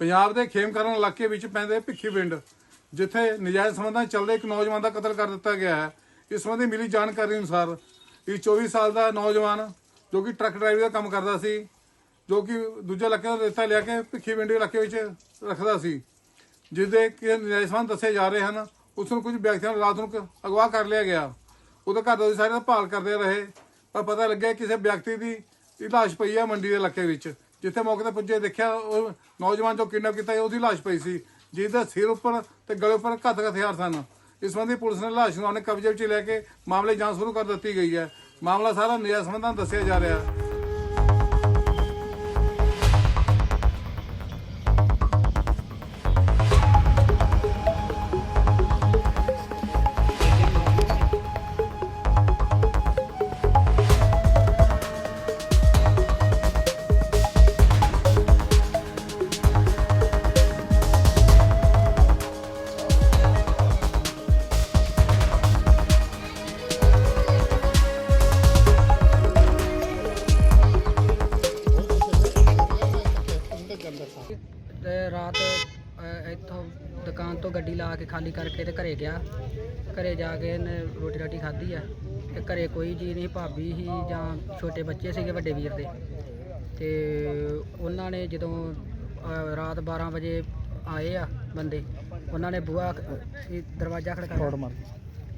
ਪੰਜਾਬ ਦੇ ਖੇਮਕਰਨ ਇਲਾਕੇ ਵਿੱਚ ਪੈਂਦੇ ਭਿੱਖੀ ਪਿੰਡ, ਜਿੱਥੇ ਨਜਾਇਜ਼ ਸੰਬੰਧਾਂ ਚੱਲਦੇ ਇੱਕ ਨੌਜਵਾਨ ਦਾ ਕਤਲ ਕਰ ਦਿੱਤਾ ਗਿਆ ਹੈ। ਇਸ ਸੰਬੰਧੀ ਮਿਲੀ ਜਾਣਕਾਰੀ ਅਨੁਸਾਰ, ਇਹ 24 ਸਾਲ ਦਾ ਨੌਜਵਾਨ ਜੋ ਕਿ ਟਰੱਕ ਡਰਾਈਵਰ ਦਾ ਕੰਮ ਕਰਦਾ ਸੀ, ਜੋ ਕਿ ਦੂਜੇ ਇਲਾਕੇ ਦਾ ਰੇਤਾ ਲਿਆ ਕੇ ਭਿੱਖੀ ਪਿੰਡ ਇਲਾਕੇ ਵਿੱਚ ਰੱਖਦਾ ਸੀ ਜਿਸ ਦੇ ਕਿ ਨਜਾਇਜ਼ ਸੰਬੰਧ ਦੱਸੇ ਜਾ ਰਹੇ ਹਨ। ਉਸ ਨੂੰ ਕੁਝ ਵਿਅਕਤੀਆਂ ਨੇ ਰਾਤ ਨੂੰ ਅਗਵਾ ਕਰ ਲਿਆ ਗਿਆ। ਉਹਦੇ ਘਰ ਦੇ ਸਾਰੇ ਦਾ ਭਾਲ ਕਰਦੇ ਰਹੇ, ਪਰ ਪਤਾ ਲੱਗਿਆ ਕਿਸੇ ਵਿਅਕਤੀ ਦੀ ਲਾਸ਼ ਪਈ ਹੈ ਮੰਡੀ ਦੇ ਇਲਾਕੇ ਵਿੱਚ। ਜਿੱਥੇ ਮੌਕੇ ਤੇ ਪੁੱਜੇ, ਦੇਖਿਆ ਉਹ ਨੌਜਵਾਨ ਜੋ ਕਿਡਨੈਪ ਕੀਤਾ ਉਹਦੀ ਲਾਸ਼ ਪਈ ਸੀ ਜਿਸ ਦੇ ਸਿਰ ਉੱਪਰ ਤੇ ਗਲੇ ਉੱਪਰ ਘਾਤਕ ਹਥਿਆਰ ਸਨ। ਇਸ ਸੰਬੰਧੀ ਪੁਲਿਸ ਨੇ ਲਾਸ਼ ਨੂੰ ਆਪਣੇ ਕਬਜ਼ੇ ਵਿੱਚ ਲੈ ਕੇ ਮਾਮਲੇ ਜਾਂਚ ਸ਼ੁਰੂ ਕਰ ਦਿੱਤੀ ਗਈ ਹੈ। ਮਾਮਲਾ ਸਾਰਾ ਨਿਆਂ ਸੰਬੰਧਾਂ ਦੱਸਿਆ ਜਾ ਰਿਹਾ ਹੈ। ਤੋਂ ਗੱਡੀ ਲਾ ਕੇ ਖਾਲੀ ਕਰਕੇ ਤੇ ਘਰੇ ਗਿਆ। ਘਰੇ ਜਾ ਕੇ ਇਹਨੇ ਰੋਟੀ ਰਾਟੀ ਖਾਧੀ ਆ। ਤੇ ਘਰੇ ਕੋਈ ਜੀ ਨਹੀਂ ਭਾਬੀ ਹੀ ਜਾਂ ਛੋਟੇ ਬੱਚੇ ਸੀਗੇ ਵੱਡੇ ਵੀਰ ਦੇ। ਤੇ ਉਹਨਾਂ ਨੇ ਜਦੋਂ ਰਾਤ 12 ਵਜੇ ਆਏ ਆ ਬੰਦੇ ਉਹਨਾਂ ਨੇ ਬੂਹਾ ਦਰਵਾਜ਼ਾ ਖੜਕਾਇਆ।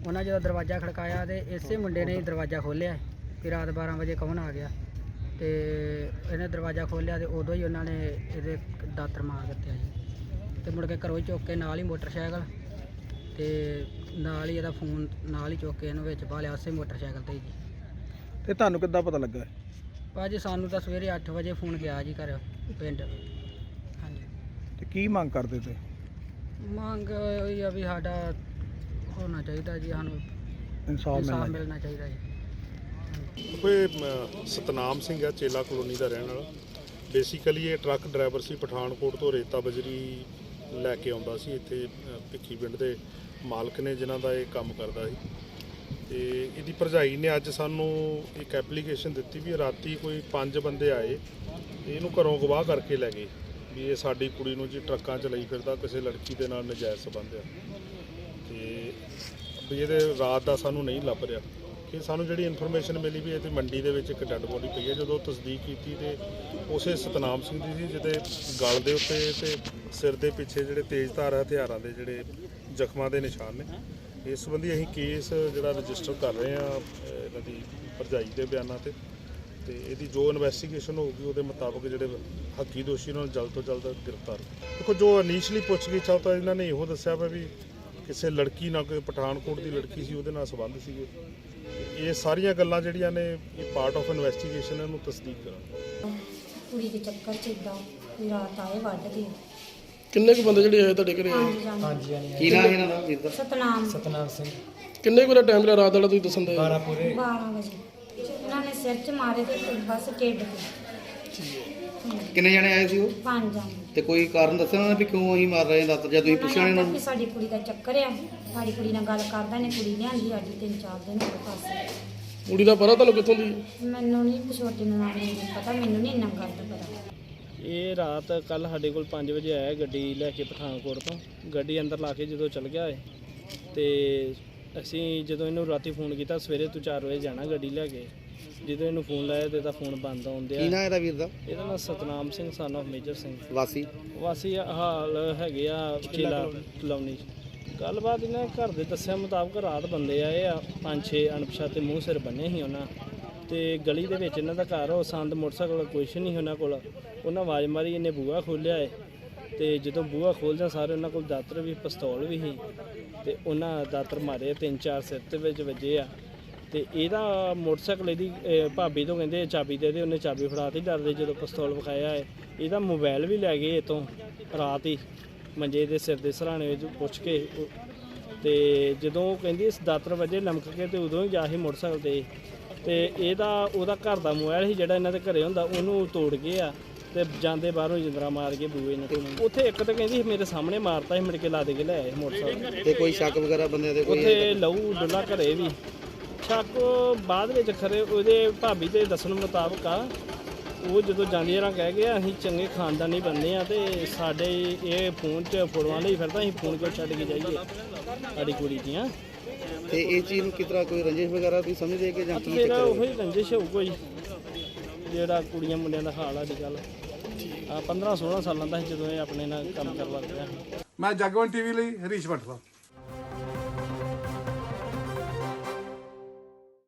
ਉਹਨਾਂ ਜਦੋਂ ਦਰਵਾਜ਼ਾ ਖੜਕਾਇਆ ਤੇ ਇਸੇ ਮੁੰਡੇ ਨੇ ਦਰਵਾਜ਼ਾ ਖੋਲ੍ਹਿਆ ਕਿ ਰਾਤ 12 ਵਜੇ ਕੌਣ ਆ ਗਿਆ। ਤੇ ਇਹਨੇ ਦਰਵਾਜ਼ਾ ਖੋਲ੍ਹਿਆ ਤੇ ਉਦੋਂ ਹੀ ਉਹਨਾਂ ਨੇ ਇਹਦੇ ਦਾਤਰ ਮਾਰ ਦਿੱਤੇ ਜੀ। ਤੇ ਮੁੜ ਕੇ ਘਰੋਂ ਹੀ ਚੁੱਕ ਕੇ ਨਾਲ ਹੀ ਮੋਟਰਸਾਈਕਲ ਤੇ ਨਾਲ ਹੀ ਇਹਦਾ ਫੋਨ ਨਾਲ ਹੀ ਚੁੱਕ ਕੇ ਇਹਨੂੰ ਵਿੱਚ ਪਾ ਲਿਆ ਉਸੇ ਮੋਟਰਸਾਈਕਲ ਤੇ ਜੀ। ਤੇ ਤੁਹਾਨੂੰ ਕਿੱਦਾਂ ਪਤਾ ਲੱਗਾ? ਭਾਜੀ ਸਾਨੂੰ ਤਾਂ ਸਵੇਰੇ 8 ਵਜੇ ਫੋਨ ਗਿਆ ਜੀ ਘਰ ਪਿੰਡ। ਹਾਂਜੀ। ਤੇ ਕੀ ਮੰਗ ਕਰਦੇ ਤੇ? ਮੰਗ ਹੋਈ ਆ ਵੀ ਸਾਡਾ ਹੋਣਾ ਚਾਹੀਦਾ ਜੀ ਸਾਨੂੰ ਇਨਸਾਫ ਇਨਸਾਫ ਮਿਲਣਾ ਮਿਲਣਾ ਚਾਹੀਦਾ ਜੀ। ਕੋਈ ਅਮ, ਸਤਨਾਮ ਸਿੰਘ ਆ ਚੇਲਾ ਕਲੋਨੀ ਦਾ ਰਹਿਣ ਵਾਲਾ। ਬੇਸਿਕਲੀ ਇਹ ਟਰੱਕ ਡਰਾਈਵਰ ਸੀ ਪਠਾਨਕੋਟ ਤੋਂ ਰੇਤਾ ਬਜਰੀ ਲੈ ਕੇ ਆਉਂਦਾ ਸੀ। ਇੱਥੇ ਭਿੱਖੀ ਪਿੰਡ ਦੇ ਮਾਲਕ ਨੇ ਜਿਨ੍ਹਾਂ ਦਾ ਇਹ ਕੰਮ ਕਰਦਾ ਸੀ। ਤੇ ਇਹਦੀ ਭਰਜਾਈ ਨੇ ਅੱਜ ਸਾਨੂੰ ਇੱਕ ਐਪਲੀਕੇਸ਼ਨ ਦਿੱਤੀ ਵੀ ਰਾਤੀ ਕੋਈ ਪੰਜ ਬੰਦੇ ਆਏ। ਇਹਨੂੰ ਘਰੋਂ ਗਵਾਹ ਕਰਕੇ ਲੈ ਗਏ ਵੀ ਇਹ ਸਾਡੀ ਕੁੜੀ ਨੂੰ ਜੀ ਟਰੱਕਾਂ 'ਚ ਲਈ ਫਿਰਦਾ, ਕਿਸੇ ਲੜਕੀ ਦੇ ਨਾਲ ਨਜਾਇਜ਼ ਸੰਬੰਧ ਆ। ਤੇ ਵੀ ਇਹਦੇ ਰਾਤ ਦਾ ਸਾਨੂੰ ਨਹੀਂ ਲੱਭ ਰਿਹਾ। ਕਿ ਸਾਨੂੰ ਜਿਹੜੀ ਇਨਫੋਰਮੇਸ਼ਨ ਮਿਲੀ ਵੀ ਇਹਦੀ ਮੰਡੀ ਦੇ ਵਿੱਚ ਇੱਕ ਡੈੱਡ ਬੋਡੀ ਪਈ ਹੈ, ਜਦੋਂ ਤਸਦੀਕ ਕੀਤੀ ਤੇ ਉਸੇ ਸਤਨਾਮ ਸਿੰਘ ਦੀ ਸੀ, ਜਿਹਦੇ ਗਲ ਦੇ ਉੱਤੇ ਤੇ ਸਿਰ ਦੇ ਪਿੱਛੇ ਜਿਹੜੇ ਤੇਜ਼ਧਾਰ ਹਥਿਆਰਾਂ ਦੇ ਜਿਹੜੇ ਜ਼ਖਮਾਂ ਦੇ ਨਿਸ਼ਾਨ ਨੇ। ਇਸ ਸੰਬੰਧੀ ਅਸੀਂ ਕੇਸ ਜਿਹੜਾ ਰਜਿਸਟਰ ਕਰ ਰਹੇ ਹਾਂ ਇਹਨਾਂ ਦੀ ਭਰਜਾਈ ਦੇ ਬਿਆਨਾਂ ਤੇ। ਤੇ ਇਹਦੀ ਜੋ ਇਨਵੈਸਟੀਗੇਸ਼ਨ ਹੋਊਗੀ, ਉਹਦੇ ਮੁਤਾਬਕ ਜਿਹੜੇ ਹੱਕੀ ਦੋਸ਼ੀ ਉਹਨਾਂ ਨੂੰ ਜਲਦ ਤੋਂ ਜਲਦ ਗ੍ਰਿਫਤਾਰ ਦੇਖੋ, ਜੋ ਇਨੀਸ਼ੀਅਲੀ ਪੁੱਛਗਿੱਛ ਆ, ਉਹ ਤਾਂ ਇਹਨਾਂ ਨੇ ਇਹੋ ਦੱਸਿਆ ਵਾ ਵੀ ਕਿਸੇ ਲੜਕੀ ਨਾਲ, ਕੋਈ ਪਠਾਨਕੋਟ ਦੀ ਲੜਕੀ ਸੀ, ਉਹਦੇ ਨਾਲ ਸੰਬੰਧ ਸੀਗੇ। ਇਹ ਸਾਰੀਆਂ ਗੱਲਾਂ ਜਿਹੜੀਆਂ ਨੇ ਇਹ ਪਾਰਟ ਆਫ ਇਨਵੈਸਟੀਗੇਸ਼ਨ ਇਹਨੂੰ ਤਸਦੀਕ ਕਰਾਂਗੇ। ਕੁੜੀ ਦੇ ਚੱਕਰ ਚ ਇਦਾਂ ਰਾਤ ਆਏ ਵੱਢ ਕੇ ਕਿੰਨੇ ਕੁ ਬੰਦੇ ਜਿਹੜੇ ਆਏ ਤੁਹਾਡੇ ਘਰੇ? ਆਏ? ਪੰਜ ਜਾਣੇ ਕੀ ਨਾਮ ਇਹਨਾਂ ਦਾ? ਵੀਰ ਦਾ? ਸਤਨਾਮ। ਕਿੰਨੇ ਕੁ ਦਾ ਟਾਈਮ ਲਿਆ ਰਾਤ ਵਾਲਾ ਤੁਸੀਂ ਦੱਸਣ ਦਾ 12 ਵਜੇ। ਉਹਨਾਂ ਨੇ ਸਿਰ ਚ ਮਾਰੇ ਤੇ ਬਸ ਢਿੱਡ ਤੇ। ਕਿੰਨੇ ਜਣੇ ਆਏ ਸੀ ਉਹ? ਪੰਜ ਜਾਣੇ। ਤੇ ਕੋਈ ਕਾਰਨ ਦੱਸਿਆ ਉਹਨਾਂ ਨੇ ਵੀ ਕਿਉਂ ਅਸੀਂ ਮਾਰ ਰਹੇ ਹਾਂ ਦੱਸ ਜਾਂ ਤੁਸੀਂ ਪੁੱਛਿਆ ਨਹੀਂ ਉਹਨਾਂ ਨੂੰ? ਸਾਡੀ ਕੁੜੀ ਦਾ ਚੱਕਰ ਆ। ਸਾਡੀ ਕੁੜੀ ਨਾਲ ਗੱਲ ਕਰਦਾ ਨੇ ਕੁੜੀ ਲਿਆਂਦੀ ਸਾਡੀ ਤਿੰਨ ਚਾਰ ਦਿਨ ਹੋ ਗਏ ਪਾਸੇ। ਕੁੜੀ ਦਾ ਪਤਾ ਤੁਹਾਨੂੰ ਕਿੱਥੋਂ ਦੀ? ਮੈਨੂੰ ਨਹੀਂ ਛੋਟੀ ਨੂੰ ਨਹੀਂ ਪਤਾ ਮੈਨੂੰ ਨਹੀਂ ਇੰਨਾ ਗੱਲ ਦਾ ਪਤਾ। ਇਹ ਰਾਤ ਕੱਲ ਸਾਡੇ ਕੋਲ 5 ਵਜੇ ਆਇਆ ਗੱਡੀ ਲੈ ਕੇ ਪਠਾਨਕੋਟ ਤੋਂ। ਗੱਡੀ ਅੰਦਰ ਲਾ ਕੇ ਜਦੋਂ ਚਲ ਗਿਆ ਏ ਤੇ ਅਸੀਂ ਜਦੋਂ ਇਹਨੂੰ ਰਾਤੀ ਫੋਨ ਕੀਤਾ ਸਵੇਰੇ ਤੂੰ 4 ਵਜੇ ਜਾਣਾ ਗੱਡੀ ਲੈ ਕੇ। ਜਦੋਂ ਇਹਨੂੰ ਫੋਨ ਲਾਇਆ ਤੇ ਇਹਦਾ ਫੋਨ ਬੰਦ ਆਉਂਦਿਆ ਕੀ ਨਾਮ ਇਹਦਾ ਵੀਰ ਦਾ? ਇਹਦਾ ਨਾਮ ਸਤਨਾਮ ਸਿੰਘ son of ਮੇਜਰ ਸਿੰਘ। ਵਾਸੀ? ਵਾਸੀ ਹਾਲ ਹੈਗੇ ਆ ਚੇਲਾ ਕਲੋਨੀ। ਗੱਲਬਾਤ ਇਹਨਾਂ ਘਰ ਦੇ ਦੱਸਿਆ ਮੁਤਾਬਕ ਰਾਤ ਬੰਦੇ ਆਏ ਆ ਪੰਜ ਛੇ ਅਣਪਛਾਤੇ ਮੂੰਹ ਸਿਰ ਬੰਨੇ ਸੀ ਉਹਨਾਂ। ਤੇ ਗਲੀ ਦੇ ਵਿੱਚ ਇਹਨਾਂ ਦਾ ਘਰ ਉਹ ਸੰਦ ਮੋਟਰਸਾਈਕਲ ਕੁਛ ਨਹੀਂ ਉਹਨਾਂ ਕੋਲ। ਉਹਨਾਂ ਆਵਾਜ਼ ਮਾਰੀ ਇਹਨੇ ਬੂਹਾ ਖੋਲ੍ਹਿਆ ਏ। ਤੇ ਜਦੋਂ ਬੂਹਾ ਖੋਲ੍ਹਦਿਆਂ ਸਾਰੇ ਉਹਨਾਂ ਕੋਲ ਦਾਤਰ ਵੀ ਪਿਸਤੌਲ ਵੀ ਸੀ। ਤੇ ਉਹਨਾਂ ਦਾਤਰ ਮਾਰੇ ਤਿੰਨ ਚਾਰ ਸਿਰ ਤੇ ਵਿੱਚ ਵੱਜੇ ਆ। ਤੇ ਇਹਦਾ ਮੋਟਰਸਾਈਕਲ ਇਹਦੀ ਅਹ, ਭਾਬੀ ਤੋਂ ਕਹਿੰਦੇ ਚਾਬੀ ਦੇ ਦੇ ਉਹਨੇ ਚਾਬੀ ਫੜਾਤੀ ਡਰਦੇ ਜਦੋਂ ਪਿਸਤੌਲ ਵਿਖਾਇਆ ਹੈ। ਇਹਦਾ ਮੋਬਾਈਲ ਵੀ ਲੈ ਗਏ ਇਤੋਂ ਰਾਤ ਹੀ ਮੰਜੇ ਦੇ ਸਿਰ ਦੇ ਸਰਾਣੇ ਵਿੱਚ ਪੁੱਛ ਕੇ। ਉਹ- ਤੇ ਜਦੋਂ ਉਹ ਕਹਿੰਦੀ ਇਸ ਦਾਤਰ ਵਜੇ ਲਮਕ ਕੇ ਤੇ ਉਦੋਂ ਹੀ ਜਾ ਸੀ ਮੋਟਰਸਾਈਕਲ ਤੇ। ਤੇ ਇਹਦਾ ਉਹਦਾ ਘਰ ਦਾ ਮੋਬਾਈਲ ਸੀ ਜਿਹੜਾ ਇਹਨਾਂ ਦੇ ਘਰੇ ਹੁੰਦਾ ਉਹਨੂੰ ਤੋੜ ਗਏ ਆ। ਤੇ ਜਾਂਦੇ ਬਾਹਰੋਂ ਜਿੰਦਰਾ ਮਾਰ ਕੇ ਬੂਏ ਨੇ ਉੱਥੇ ਇੱਕ ਤਾਂ ਕਹਿੰਦੀ ਸੀ ਮੇਰੇ ਸਾਹਮਣੇ ਮਾਰਤਾ ਸੀ ਮੁੜ ਕੇ ਲਾ ਦੇ ਕੇ ਲੈ ਆਏ ਮੋਟਰਸਾਈਕਲ। ਤੇ ਕੋਈ ਸ਼ੱਕ ਵਗੈਰਾ ਬੰਦਿਆਂ ਦੇ ਕੋਈ? ਉੱਥੇ ਲਹੂ ਡੁੱਲਾ ਘਰੇ ਵੀ। ਸ਼ੱਕ ਬਾਅਦ ਵਿੱਚ ਖਰੇ ਉਹਦੇ ਭਾਬੀ ਦੇ ਦੱਸਣ ਮੁਤਾਬਕ ਆ ਉਹ ਜਦੋਂ ਜਾਂਦੀਆਂ ਰਾਂ ਕਹਿ ਗਿਆ ਅਸੀਂ ਚੰਗੇ ਖਾਨਦਾਨੀ ਬੰਦੇ ਆ ਤੇ ਸਾਡੇ ਇਹ ਫੋਨ 'ਚ ਫੋਟੋਆਂ ਲਈ ਫਿਰਦਾ ਅਸੀਂ ਫੋਨ ਕਿਉਂ ਛੱਡ ਕੇ ਜਾਈਏ ਸਾਡੀ ਕੁੜੀ ਦੀਆਂ। ਤੇ ਇਹ ਚੀਜ਼ ਨੂੰ ਕਿਸ ਤਰ੍ਹਾਂ ਕੋਈ ਰੰਜਿਸ਼ ਵਗੈਰਾ ਤੁਸੀਂ ਸਮਝਦੇ ਕਿ ਜਾਂ ਕੀ ਫਿਰ ਚੱਕਰ ਉਹ ਹੈ? ਹੀ ਰੰਜਿਸ਼ ਹੋਊ ਕੋਈ ਜਿਹੜਾ ਕੁੜੀਆਂ ਮੁੰਡਿਆਂ ਦਾ ਹਾਲ ਆ ਅੱਜ ਕੱਲ ਆ 15 16 ਸਾਲਾਂ ਦਾ ਸੀ ਜਦੋਂ ਇਹ ਆਪਣੇ ਨਾਲ ਕੰਮ ਕਰ ਲੱਗ ਪਿਆ। ਮੈਂ ਜਗਵੰਤ ਟੀਵੀ ਲਈ ਹਰੀਸ਼ ਭੱਟਰਾ